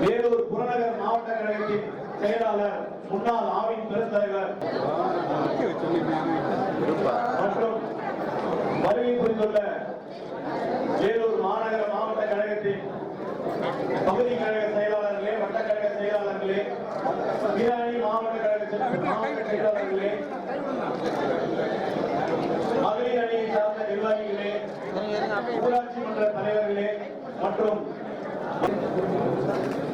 வேலூர் புறநகர் மாவட்ட கழகத்தின் செயலாளர் முன்னாள் ஆவின் பெருந்தலைவர். மற்றும் வருகை புரிந்துள்ள வேலூர் மாநகர மாவட்ட கழகத்தின் பகுதி கழக செயலாளர்களே வட்டக்கழக செயலாளர்களே வீராணி மாவட்ட கழக மாவட்ட செயலாளர்களே மகளிர் அணியை சார்ந்த நிர்வாகிகளே ஊராட்சி மன்ற தலைவர்களே மற்றும்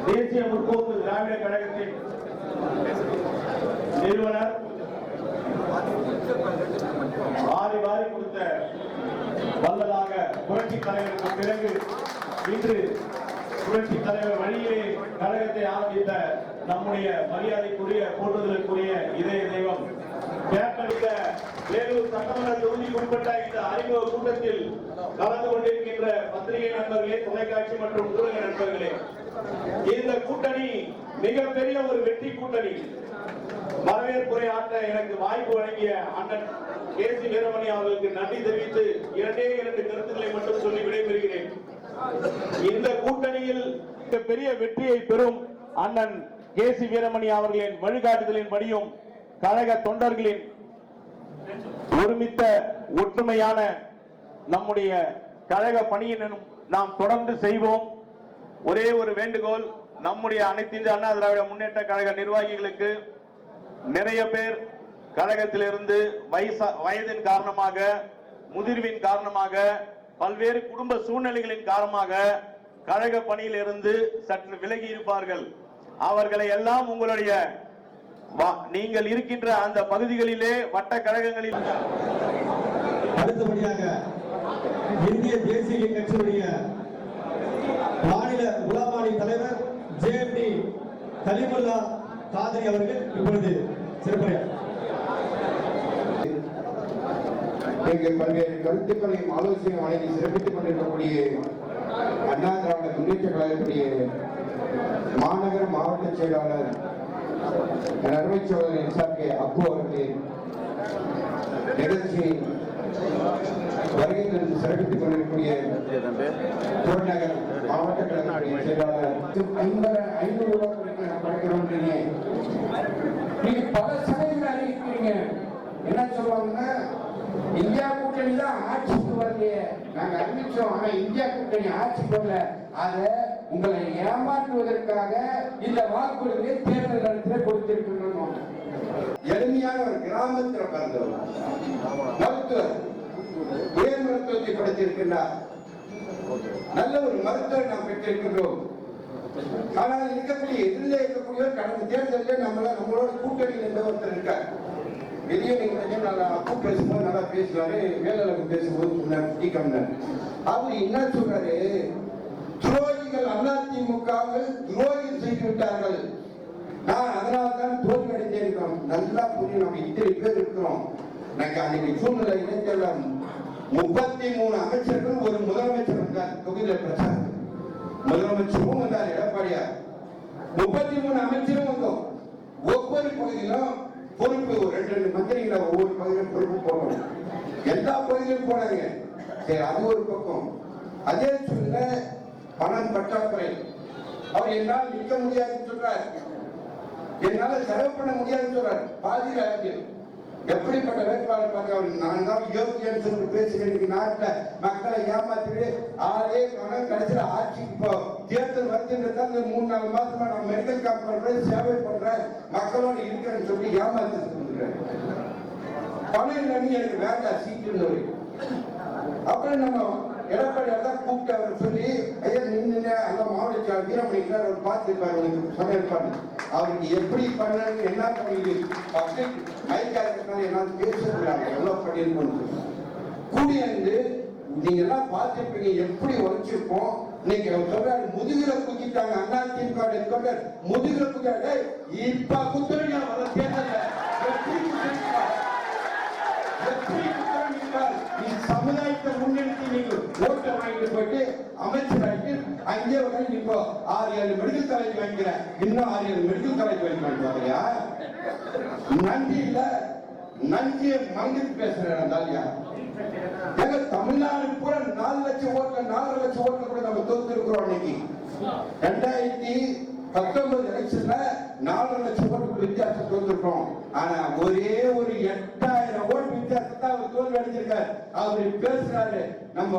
தேசிய முற்போக்கு திராவிட கழகத்தின் நிறுவனர் வாரி வாரி கொடுத்த வல்லதாக புரட்சி தலைவருக்கு பிறகு இன்று புரட்சி தலைவர் வழியிலே கழகத்தை ஆரம்பித்த நம்முடைய மரியாதைக்குரிய போற்றுதலுக்குரிய இதய தெய்வம். கேட்டளித்த வேலூர் சட்டமன்ற தொகுதிக்குட்பட்ட இந்த அறிமுக கூட்டத்தில் கலந்து கொண்டிருக்கின்ற பத்திரிகை நண்பர்களே தொலைக்காட்சி மற்றும் ஊடக நண்பர்களே இந்த கூட்டணி மிகப்பெரிய ஒரு வெற்றி கூட்டணி. வரவேற்புரை ஆற்ற எனக்கு வாய்ப்பு வழங்கிய அண்ணன் கே சி வீரமணி அவர்களுக்கு நன்றி தெரிவித்து இரண்டே இரண்டு கருத்துக்களை மட்டும் சொல்லி விடைபெறுகிறேன். இந்த கூட்டணியில் பெரிய வெற்றியை பெறும் அண்ணன் கே சி வீரமணி அவர்களின் வழிகாட்டுதலின் படியும் கழக தொண்டர்களின் ஒருமித்த ஒற்றுமையான நம்முடைய கழக பணியினும் நாம் தொடர்ந்து செய்வோம். ஒரே ஒரு வேண்டுகோள் நம்முடைய அனைத்து இந்திய அண்ணா திராவிட முன்னேற்ற கழக நிர்வாகிகளுக்கு நிறைய பேர் கழகத்திலிருந்து வயசா வயதின் காரணமாக முதிர்வின் காரணமாக பல்வேறு குடும்ப சூழ்நிலைகளின் காரணமாக கழக பணியில் இருந்து சற்று விலகி இருப்பார்கள். அவர்களை எல்லாம் உங்களுடைய வா- நீங்கள் இருக்கின்ற அந்த பகுதிகளிலே வட்ட கழகங்களில் அடுத்தபடியாக இந்திய தேசிய கட்சியுடைய மாநில உலமானி தலைவர் J M D Kalimullah Qadri அவர்கள் இப்பொழுது சிறப்புரை. இங்கு பல்வேறு கருத்துக்களையும் ஆலோசனை வழங்கி சிறப்பித்துக் கொண்டிருக்கக்கூடிய அண்ணா திராவிட முன்னேற்ற கழகத்துடைய மாநகர மாவட்ட செயலாளர் என் அருமை சோழர் எஸ்ஆர்கே அப்பு அவர்களின் நிகழ்ச்சி வருகை தந்து சிறப்பித்துக் கொண்டிருக்கக்கூடிய புறநகர் மாவட்ட கழகத்துடைய செயலாளர் ஐம்பது ஐநூறு ரூபாய் படைக்கிறோம் நீங்க பல சமயங்கள் அறிவிக்கிறீங்க. என்ன சொல்லுவாங்கன்னா இந்தியா கூட்டணி தான் ஆட்சிக்கு வரலையே. நாங்க அறிவிச்சோம். ஆனா இந்தியா கூட்டணி ஆட்சிக்கு வரல அத உங்களை ஏமாற்றுவதற்காக இந்த வாக்குறுதியை தேர்தல் நடத்தில கொடுத்திருக்கணும் எளிமையான ஒரு கிராமத்தில் பிறந்தவர். மருத்துவர். உயர் மருத்துவத்தை படித்திருக்கின்றார். நல்ல ஒரு மருத்துவர் நாம் பெற்றிருக்கின்றோம். ஆனால் இருக்கக்கூடிய எதிரிலே இருக்கக்கூடிய கடந்த தேர்தலில் நம்மள நம்மளோட கூட்டணியில் இருந்த ஒருத்தர் இருக்கார். வெளியே நீங்க கொஞ்சம் நல்லா அப்பு பேசும்போது நல்லா பேசுவாரு வேலைக்கு பேசும்போது சொன்னார் டி கம்னர். அவர் என்ன சொல்றாரு? துரோகிகள் அதிமுகவில் துரோகி செய்து விட்டார்கள். அதனால தான் தோல்வி அடைந்திருக்கிறோம் நல்லா புரியும். நம்ம இத்தனை பேர் இருக்கிறோம். எனக்கு அன்னைக்கு சூழ்நிலை இணையதள முப்பத்தி மூணு அமைச்சர்கள் ஒரு முதலமைச்சர் வந்தார் தொகுதியில் பிரச்சாரம். முதலமைச்சரும் வந்தார் எடப்பாடியார். முப்பத்தி மூணு அமைச்சரும் வந்தோம் ஒவ்வொரு பகுதியிலும் பொறுப்பு ஒரு ரெண்டு ரெண்டு மந்திரிகளை ஒவ்வொரு பகுதியிலும் பொறுப்பு போனோம் எல்லா பகுதியிலும் போனாங்க சரி அது ஒரு பக்கம். அதே சொல்ல பணம் பற்றாக்குறை. அவர் என்னால் நிற்க முடியாதுன்னு சொல்றாரு. என்னால செலவு பண்ண முடியாதுன்னு சொல்றாரு. பாதி அரசியல் எப்படிப்பட்ட வேட்பாளர் பார்க்க அவர்? நான் தான் யோகியன்னு சொல்லி பேசுகிறேன் இன்னைக்கு மக்களை ஏமாத்திட்டு ஆளே பணம் கடைசியில் ஆட்சிக்கு இப்போ தேர்தல் வருதுன்றதான் இந்த மூணு நாலு மாசமா நான் மெடிக்கல் கேம்ப் பண்றேன் சேவை பண்றேன். மக்களோட இருக்கிறேன்னு சொல்லி ஏமாத்திட்டு பணம் இல்லைன்னு எனக்கு வேண்டாம் சீட்டுன்னு அப்புறம் நம்ம எடப்பாடியார் தான் கூப்பிட்டு அவர் சொல்லி மாவட்ட வீரமணி அவர் பார்த்துருப்பாரு உங்களுக்கு சொல்லியிருப்பாரு அவருக்கு எப்படி பண்ணணும் என்ன பண்ணி பப்ளிக் மைக்காக இருக்கிறாங்க என்னால் பேசுறாங்க எவ்வளோ பண்ணியிருக்கோம் வந்து நீங்க எல்லாம் பார்த்துருப்பீங்க. எப்படி உழைச்சிருப்போம்? இன்னைக்கு அவர் சொல்றாரு முதுகுல குத்திட்டாங்க அண்ணா திமுக இருக்க முதுகுல குத்திட்டாங்க இப்ப குத்துறீங்க வர தேர்தல்ல. எப்படி குத்துறீங்க? எப்படி நீ சமுதாயத்தை முன்னெடுத்து நீங்க ஓட்டை வாங்கிட்டு போயிட்டு அமைச்சராயிட்டு அங்கே வந்து இப்போ ஆறு ஏழு மெடிக்கல் காலேஜ் வாங்கிக்கிற. இன்னும் ஆறு ஏழு மெடிக்கல் காலேஜ் வாங்கிக்கலாம் பாருயா நன்றி இல்ல. நன்றியை மங்கிட்டு பேசுறேன் தாலியா ஏங்க தமிழ்நாடு கூட நாலு லட்சம் ஓட்டு நாலு லட்சம் ஓட்டு கூட நம்ம தோத்து இருக்கிறோம் இன்னைக்கு ரெண்டாயிரத்தி பத்தொன்பது எலெக்ஷன்ல நாலு லட்சம் ஓட்டு வித்தியாசம் தோத்துருக்கோம். ஆனா ஒரே ஒரு எட்டாயிரம் ஓட்டு வித்தியாசத்தை அவர் தோல்வி அடைஞ்சிருக்காரு. அவர் பேசுறாரு நம்ம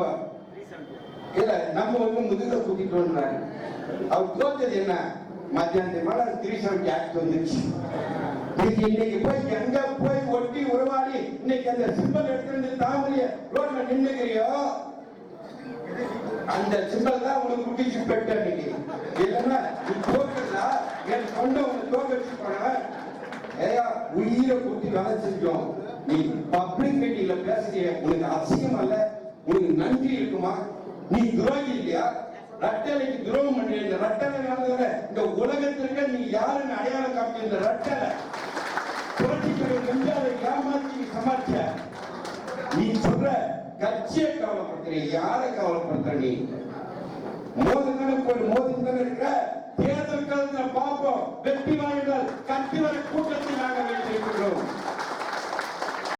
இல்ல நம்ம வந்து முதுகுல வந்தாரு அவர் தோத்தது என்ன? மத்தியானத்துக்கு மேல த்ரீ செவன்டி ஆக்ட் வந்துச்சு இன்னைக்கு போய் எங்க போய் ஒட்டி உருவாடி இன்னைக்கு அந்த சிம்பல் எடுத்துருந்து தாமரைய ரோட்ல நின்னுக்கிறியோ? அந்த சிம்பல் தான் உனக்கு குட்டிச்சு பெட்ட இன்னைக்கு. இல்லைன்னா தோக்கலா என் சொந்த உனக்கு தோக்க வச்சு போன? ஏயா உயிரை குத்தி வேலை செஞ்சோம். நீ பப்ளிக் மீட்டிங்ல பேசுறிய. உனக்கு அசியம் அல்ல உனக்கு நன்றி இருக்குமா? நீ துரோகி இல்லையா ரட்டலைக்கு துரோகம் பண்றிய? இந்த ரட்டலை இந்த உலகத்திற்கு நீ யாருன்னு அடையாளம் காமிக்க இந்த ரட்டலை புரட்சித்துறை நெஞ்சாலை ஏமாத்தி சமாளிச்ச. நீ சொல்ற கட்சியை கவலைப்படுத்துற யாரை கவலைப்படுத்துற நீ? மோதி தானே போய் மோதி தானே இருக்கிற? தேர்தல் காலத்துல பார்ப்போம். வெற்றி